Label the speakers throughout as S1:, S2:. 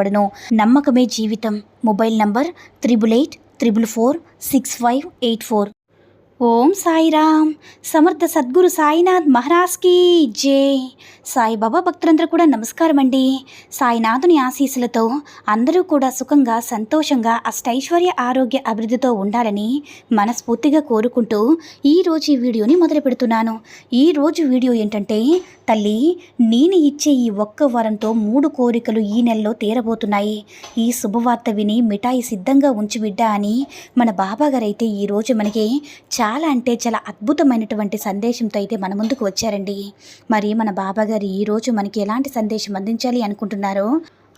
S1: చేయబడను. నమ్మకమే జీవితం. Mobile number triple eight triple four six five eight four. Om Sairam. సమర్థ సద్గురు సాయినాథ్ మహారాజ్కి జై. సాయిబాబా భక్తులందరూ కూడా నమస్కారం అండి. సాయినాథుని ఆశీస్సులతో అందరూ కూడా సుఖంగా సంతోషంగా అష్టైశ్వర్య ఆరోగ్య అభివృద్ధితో ఉండాలని మనస్ఫూర్తిగా కోరుకుంటూ ఈరోజు ఈ వీడియోని మొదలు పెడుతున్నాను. ఈరోజు వీడియో ఏంటంటే తల్లి నేను ఇచ్చే ఈ ఒక్క వరంతో మూడు కోరికలు ఈ నెలలో తీరబోతున్నాయి. ఈ శుభవార్త విని మిఠాయి సిద్ధంగా ఉంచి బిడ్డ అని మన బాబాగారైతే ఈరోజు మనకి చాలా చాలా అంటే చాలా అద్భుతమైనటువంటి సందేశంతో అయితే మన ముందుకు వచ్చారండి. మరి మన బాబాగారు ఈరోజు మనకి ఎలాంటి సందేశం అందించాలి అనుకుంటున్నారో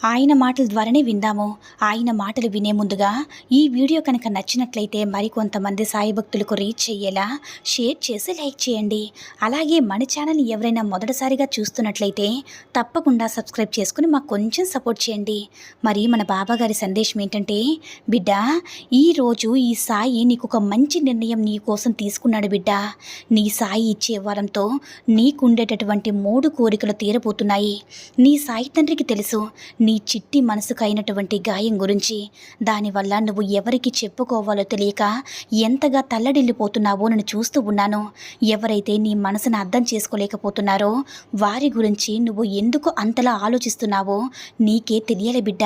S1: ఆయన మాటల ద్వారానే విందాము. ఆయన మాటలు వినే ముందుగా ఈ వీడియో కనుక నచ్చినట్లయితే మరికొంతమంది సాయి భక్తులకు రీచ్ చేయేలా షేర్ చేసి లైక్ చేయండి. అలాగే మన ఛానల్ని ఎవరైనా మొదటిసారిగా చూస్తున్నట్లయితే తప్పకుండా సబ్స్క్రైబ్ చేసుకుని మాకు కొంచెం సపోర్ట్ చేయండి. మరి మన బాబాగారి సందేశం ఏంటంటే బిడ్డ ఈరోజు ఈ సాయి నీకు ఒక మంచి నిర్ణయం నీ కోసం తీసుకున్నాడు బిడ్డ. నీ సాయి ఇచ్చే వరంతో నీకుండేటటువంటి మూడు కోరికలు తీరబోతున్నాయి. నీ సాయి తండ్రికి తెలుసు. నీ చిట్టి మనసుకు అయినటువంటి గాయం గురించి. దానివల్ల నువ్వు ఎవరికి చెప్పుకోవాలో తెలియక ఎంతగా తల్లడిల్లిపోతున్నావో నేను చూస్తూ ఉన్నాను. ఎవరైతే నీ మనసును అర్థం చేసుకోలేకపోతున్నారో వారి గురించి నువ్వు ఎందుకు అంతలా ఆలోచిస్తున్నావో నీకే తెలియాలి బిడ్డ.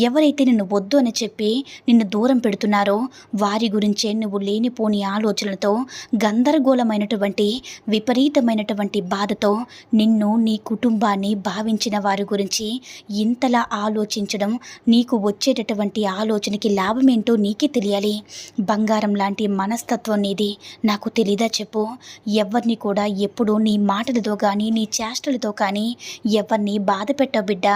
S1: ఎవరైతే నిన్ను వద్దు అని చెప్పి నిన్ను దూరం పెడుతున్నారో వారి గురించే నువ్వు లేనిపోని ఆలోచనలతో గందరగోళమైనటువంటి విపరీతమైనటువంటి బాధతో నిన్ను నీ కుటుంబాన్ని భావించిన వారి గురించి ఇంత ఇంతలా ఆలోచించడం నీకు వచ్చేటటువంటి ఆలోచనకి లాభమేంటో నీకే తెలియాలి. బంగారం లాంటి మనస్తత్వం నీది. నాకు తెలీదా చెప్పు. ఎవరిని కూడా ఎప్పుడూ నీ మాటలతో కానీ నీ చేష్టలతో కానీ ఎవరిని బాధ పెట్టవు బిడ్డ.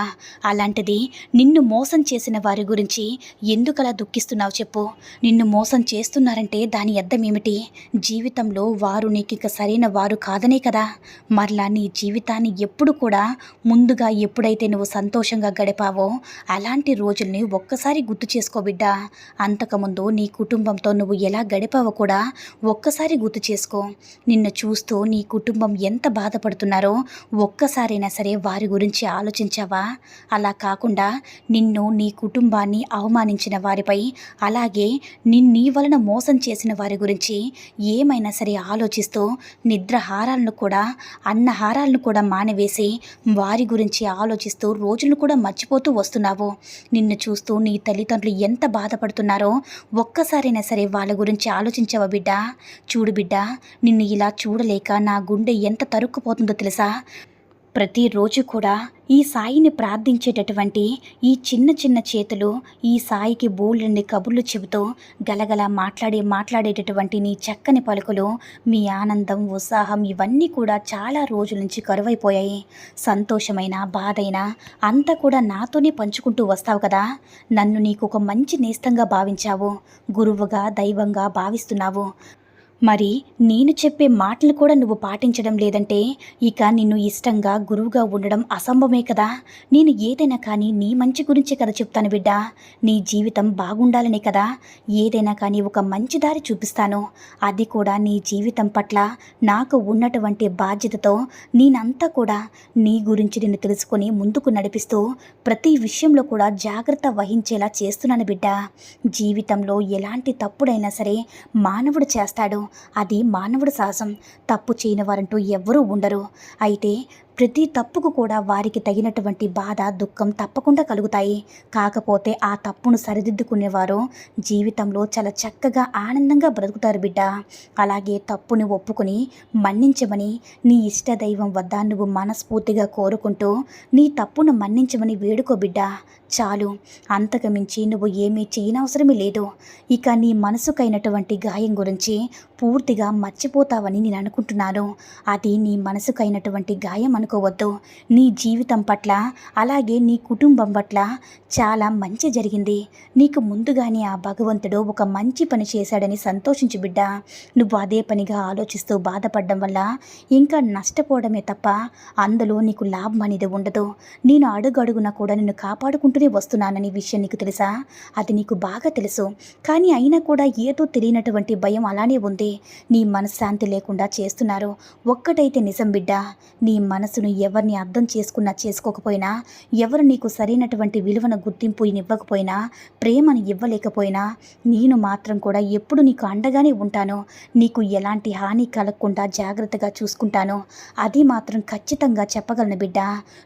S1: అలాంటిది నిన్ను మోసం చేసిన వారి గురించి ఎందుకలా దుఃఖిస్తున్నావు చెప్పు. నిన్ను మోసం చేస్తున్నారంటే దాని అర్థం ఏమిటి? జీవితంలో వారు నీకు ఇక సరైన వారు కాదనే కదా. మరలా నీ జీవితాన్ని ఎప్పుడు కూడా ముందుగా ఎప్పుడైతే నువ్వు సంతోషంగా గడిపావో? అలాంటి రోజుల్ని ఒక్కసారి గుర్తు చేసుకో బిడ్డ. అంతకుముందు నీ కుటుంబంతో నువ్వు ఎలా గడిపావో కూడా ఒక్కసారి గుర్తు చేసుకో. నిన్ను చూస్తూ నీ కుటుంబం ఎంత బాధపడుతున్నారో ఒక్కసారైనా సరే వారి గురించి ఆలోచించావా? అలా కాకుండా నిన్ను నీ కుటుంబాన్ని అవమానించిన వారిపై అలాగే నిన్నీ వలన మోసం చేసిన వారి గురించి ఏమైనా సరే ఆలోచిస్తూ నిద్రహారాలను కూడా అన్నహారాలను కూడా మానవేసి వారి గురించి ఆలోచిస్తూ రోజులు కూడా మర్చిపోతూ వస్తున్నావు. నిన్ను చూస్తూ నీ తల్లిదండ్రులు ఎంత బాధపడుతున్నారో ఒక్కసారైనా సరే వాళ్ళ గురించి ఆలోచించావా బిడ్డ? చూడు బిడ్డ నిన్ను ఇలా చూడలేక నా గుండె ఎంత తరుక్కుపోతుందో తెలుసా? ప్రతిరోజు కూడా ఈ సాయిని ప్రార్థించేటటువంటి ఈ చిన్న చిన్న చేతులు ఈ సాయికి బోళ్ళని కబుర్లు చెబుతూ గలగల మాట్లాడే మాట్లాడేటటువంటి నీ చక్కని పలుకులు మీ ఆనందం ఉత్సాహం ఇవన్నీ కూడా చాలా రోజుల నుంచి కరువైపోయాయి. సంతోషమైన బాధైన అంతా కూడా నాతోనే పంచుకుంటూ వస్తావు కదా. నన్ను నీకు ఒక మంచి నేస్తంగా భావించావు. గురువుగా దైవంగా భావిస్తున్నావు. మరి నేను చెప్పే మాటలు కూడా నువ్వు పాటించడం లేదంటే ఇక నిన్ను ఇష్టంగా గురువుగా ఉండడం అసంభవమే కదా. నేను ఏదైనా కానీ నీ మంచి గురించే కదా చెప్తాను బిడ్డ. నీ జీవితం బాగుండాలనే కదా. ఏదైనా కానీ ఒక మంచి దారి చూపిస్తాను. అది కూడా నీ జీవితం పట్ల నాకు ఉన్నటువంటి బాధ్యతతో నేనంతా కూడా నీ గురించి నేను తెలుసుకొని ముందుకు నడిపిస్తూ ప్రతి విషయంలో కూడా జాగ్రత్త వహించేలా చేస్తున్నాను బిడ్డ. జీవితంలో ఎలాంటి తప్పుడైనా సరే మానవుడు చేస్తాడు. అది మానవుడి సాహసం. తప్పు చేయని వారంటూ ఎవ్వరూ ఉండరు. అయితే ప్రతి తప్పుకు కూడా వారికి తగినటువంటి బాధ దుఃఖం తప్పకుండా కలుగుతాయి. కాకపోతే ఆ తప్పును సరిదిద్దుకునేవారు జీవితంలో చాలా చక్కగా ఆనందంగా బ్రతుకుతారు బిడ్డ. అలాగే తప్పుని ఒప్పుకొని మన్నించమని నీ ఇష్ట దైవం వద్ద నువ్వు మనస్ఫూర్తిగా కోరుకుంటూ నీ తప్పును మన్నించమని వేడుకో బిడ్డ. చాలు. అంతకమించి నువ్వు ఏమీ చేయనవసరమే లేదు. ఇక నీ మనసుకైనటువంటి గాయం గురించి పూర్తిగా మర్చిపోతావని నేను అనుకుంటున్నాను. అది నీ మనసుకైనటువంటి గాయం అనుకోవద్దు. నీ జీవితం పట్ల అలాగే నీ కుటుంబం పట్ల చాలా మంచి జరిగింది. నీకు ముందుగానే ఆ భగవంతుడు ఒక మంచి పని చేశాడని సంతోషించు బిడ్డ. నువ్వు అదే పనిగా ఆలోచిస్తూ బాధపడడం వల్ల ఇంకా నష్టపోవడమే తప్ప అందులో నీకు లాభం అనేది ఉండదు. నేను అడుగడుగున కూడా నిన్ను కాపాడుకుంటూనే వస్తున్నానని విషయం నీకు తెలుసా? అది నీకు బాగా తెలుసు. కానీ అయినా కూడా ఏదో తెలియనటువంటి భయం అలానే ఉంది. నీ మనశ్శాంతి లేకుండా చేస్తున్నారు. ఒక్కటైతే నిజం బిడ్డ. నీ మనస్సును ఎవరిని అర్థం చేసుకున్నా చేసుకోకపోయినా ఎవరు నీకు సరైనటువంటి విలువను గుర్తింపు ఇవ్వకపోయినా ప్రేమను ఇవ్వలేకపోయినా నేను మాత్రం కూడా ఎప్పుడు నీకు అండగానే ఉంటాను నీకు ఎలాంటి హాని కలగకుండా జాగ్రత్తగా చూసుకుంటాను. అది మాత్రం ఖచ్చితంగా చెప్పగలను బిడ్డ.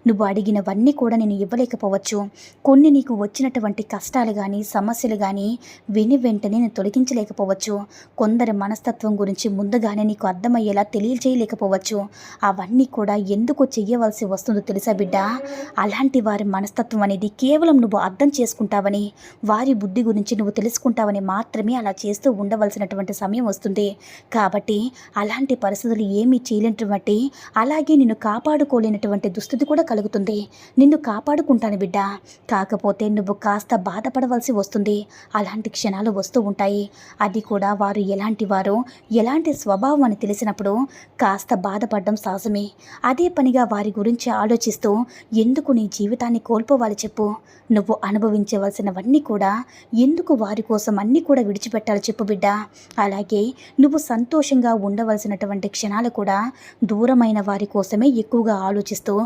S1: నువ్వు అడిగినవన్నీ కూడా నేను ఇవ్వలేకపోవచ్చు. కొన్ని నీకు వచ్చినటువంటి కష్టాలు కానీ సమస్యలు కానీ విని వెంటనే నేను తొలగించలేకపోవచ్చు. కొందరి మనస్తత్వం గురించి ముందుగానే నీకు అర్థమయ్యేలా తెలియజేయలేకపోవచ్చు. అవన్నీ కూడా ఎందుకు చెయ్యవలసి వస్తుందో తెలుసా బిడ్డ? అలాంటి వారి మనస్తత్వం అనేది కేవలం నువ్వు అర్థం చేసుకుంటావని వారి బుద్ధి గురించి నువ్వు తెలుసుకుంటావని మాత్రమే అలా చేస్తూ ఉండవలసినటువంటి సమయం వస్తుంది. కాబట్టి అలాంటి పరిస్థితులు ఏమీ చేయలేనటువంటి అలాగే నిన్ను కాపాడుకోలేనటువంటి దుస్థితి కూడా కలుగుతుంది. నిన్ను కాపాడుకుంటాను బిడ్డ. కాకపోతే నువ్వు కాస్త బాధపడవలసి వస్తుంది. అలాంటి క్షణాలు వస్తూ ఉంటాయి. అది కూడా వారు ఎలాంటి వారు ఎలాంటి స్వభావం అని తెలిసినప్పుడు కాస్త బాధపడడం సహజమే అదే పని పనిగా వారి గురించి ఆలోచిస్తూ ఎందుకు నీ జీవితాన్ని కోల్పోవాలి చెప్పు. నువ్వు అనుభవించవలసినవన్నీ కూడా ఎందుకు వారి కోసం అన్నీ కూడా విడిచిపెట్టాలి చెప్పు బిడ్డ. అలాగే నువ్వు సంతోషంగా ఉండవలసినటువంటి క్షణాలు కూడా దూరమైన వారి కోసమే ఎక్కువగా ఆలోచిస్తూ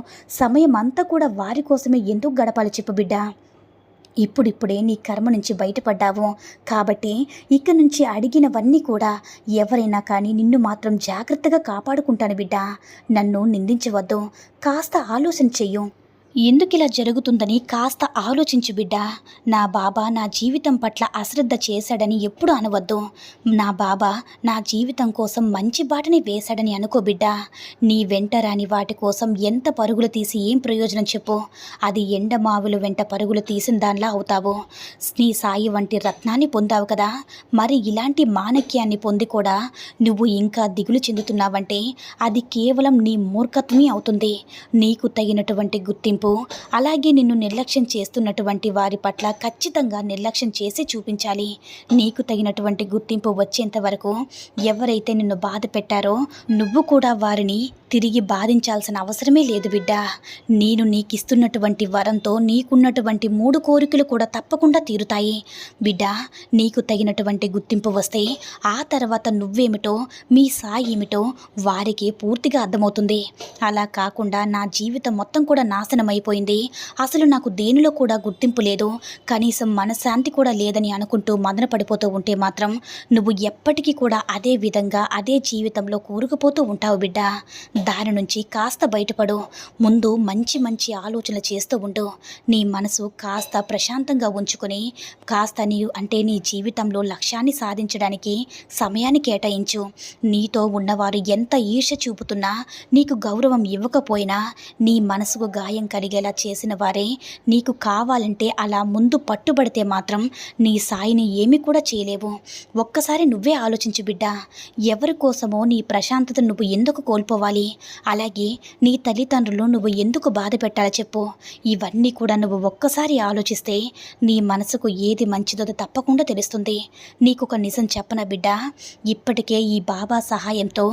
S1: సమయం అంతా కూడా వారి కోసమే ఎందుకు గడపాలి చెప్పు బిడ్డ. ఇప్పుడిప్పుడే నీ కర్మ నుంచి బయటపడ్డావు. కాబట్టి ఇక నుంచి అడిగినవన్నీ కూడా ఎవరైనా కానీ నిన్ను మాత్రం జాగ్రత్తగా కాపాడుకుంటాను బిడ్డ. నన్ను నిందించవద్దు. కాస్త ఆలోచన చెయ్యు. ఎందుకిలా జరుగుతుందని కాస్త ఆలోచించు బిడ్డ. నా బాబా నా జీవితం పట్ల అశ్రద్ధ చేశాడని ఎప్పుడు అనవద్దు. నా బాబా నా జీవితం కోసం మంచి బాటని వేశాడని అనుకో బిడ్డ. నీ వెంట రాని వాటి కోసం ఎంత పరుగులు తీసి ఏం ప్రయోజనం చెప్పు. అది ఎండమావులు వెంట పరుగులు తీసిన దానిలా అవుతావు. నీ సాయి వంటి రత్నాన్ని పొందావు కదా. మరి ఇలాంటి మాణక్యాన్ని పొంది కూడా నువ్వు ఇంకా దిగులు చెందుతున్నావంటే అది కేవలం నీ మూర్ఖత్వమే అవుతుంది. నీకు తగినటువంటి గుర్తింపు అలాగే నిన్ను నిర్లక్ష్యం చేస్తున్నటువంటి వారి పట్ల ఖచ్చితంగా నిర్లక్ష్యం చేసి చూపించాలి. నీకు తగినటువంటి గుర్తింపు వచ్చేంత వరకు ఎవరైతే నిన్ను బాధ పెట్టారో నువ్వు కూడా వారిని తిరిగి బాధించాల్సిన అవసరమే లేదు బిడ్డ. నేను నీకు ఇస్తున్నటువంటి వరంతో నీకున్నటువంటి మూడు కోరికలు కూడా తప్పకుండా తీరుతాయి. బిడ్డ నీకు తగినటువంటి గుర్తింపు వస్తే ఆ తర్వాత నువ్వేమిటో మీ సాయి ఏమిటో వారికి పూర్తిగా అర్థమవుతుంది. అలా కాకుండా నా జీవితం మొత్తం కూడా నాశనం అయిపోయింది అసలు నాకు దేనిలో కూడా గుర్తింపు లేదు. కనీసం మనశాంతి కూడా లేదని అనుకుంటూ మదన పడిపోతూ ఉంటే మాత్రం నువ్వు ఎప్పటికీ కూడా అదే విధంగా అదే జీవితంలో కూరుకుపోతూ ఉంటావు బిడ్డ. దాని నుంచి కాస్త బయటపడు. ముందు మంచి మంచి ఆలోచనలు చేస్తూ ఉండు. నీ మనసు కాస్త ప్రశాంతంగా ఉంచుకొని కాస్త నీ అంటే నీ జీవితంలో లక్ష్యాన్ని సాధించడానికి సమయాన్ని కేటాయించు. నీతో ఉన్నవారు ఎంత ఈర్ష చూపుతున్నా నీకు గౌరవం ఇవ్వకపోయినా నీ మనసుకు గాయం కలిగేలా చేసిన వారే నీకు కావాలంటే అలా ముందు పట్టుబడితే మాత్రం నీ సాయిని ఏమి కూడా చేయలేవు. ఒక్కసారి నువ్వే ఆలోచించు బిడ్డ. ఎవరి కోసమో నీ ప్రశాంతత నువ్వు ఎందుకు కోల్పోవాలి? అలాగే నీ తల్లిదండ్రులు నువ్వు ఎందుకు బాధ పెట్టాలో చెప్పు. ఇవన్నీ కూడా నువ్వు ఒక్కసారి ఆలోచిస్తే నీ మనసుకు ఏది మంచిదో తప్పకుండా తెలుస్తుంది. నీకు ఒక నిజం చెప్పన బిడ్డ? ఇప్పటికే ఈ బాబా సహాయంతో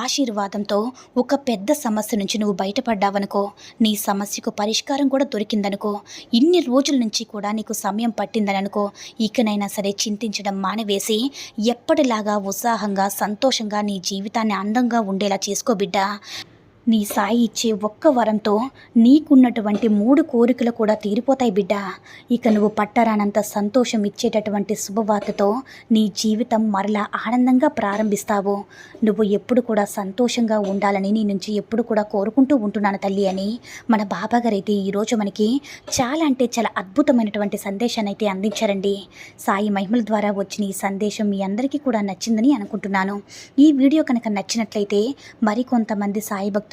S1: ఆశీర్వాదంతో ఒక పెద్ద సమస్య నుంచి నువ్వు బయటపడ్డావనుకో నీ సమస్యకు పరిష్కారం కూడా దొరికిందనుకో ఇన్ని రోజుల నుంచి కూడా నీకు సమయం పట్టిందని అనుకో ఇకనైనా సరే చింతించడం మానవేసి ఎప్పటిలాగా ఉత్సాహంగా సంతోషంగా నీ జీవితాన్ని అందంగా ఉండేలా చేసుకో బిడ్డ. నీ సాయి ఇచ్చే ఒక్క వరంతో నీకున్నటువంటి మూడు కోరికలు కూడా తీరిపోతాయి బిడ్డ. ఇక నువ్వు పట్టరానంత సంతోషం ఇచ్చేటటువంటి శుభవార్తతో నీ జీవితం మరలా ఆనందంగా ప్రారంభిస్తావు. నువ్వు ఎప్పుడు కూడా సంతోషంగా ఉండాలని నీ నుంచి ఎప్పుడు కూడా కోరుకుంటూ ఉంటున్నాను తల్లి అని మన బాబాగారు అయితే ఈరోజు మనకి చాలా అంటే చాలా అద్భుతమైనటువంటి సందేశాన్ని అయితే అందించారండి. సాయి మహిమల ద్వారా వచ్చిన ఈ సందేశం మీ అందరికీ కూడా నచ్చిందని అనుకుంటున్నాను. ఈ వీడియో కనుక నచ్చినట్లయితే మరికొంతమంది సాయి భక్తులు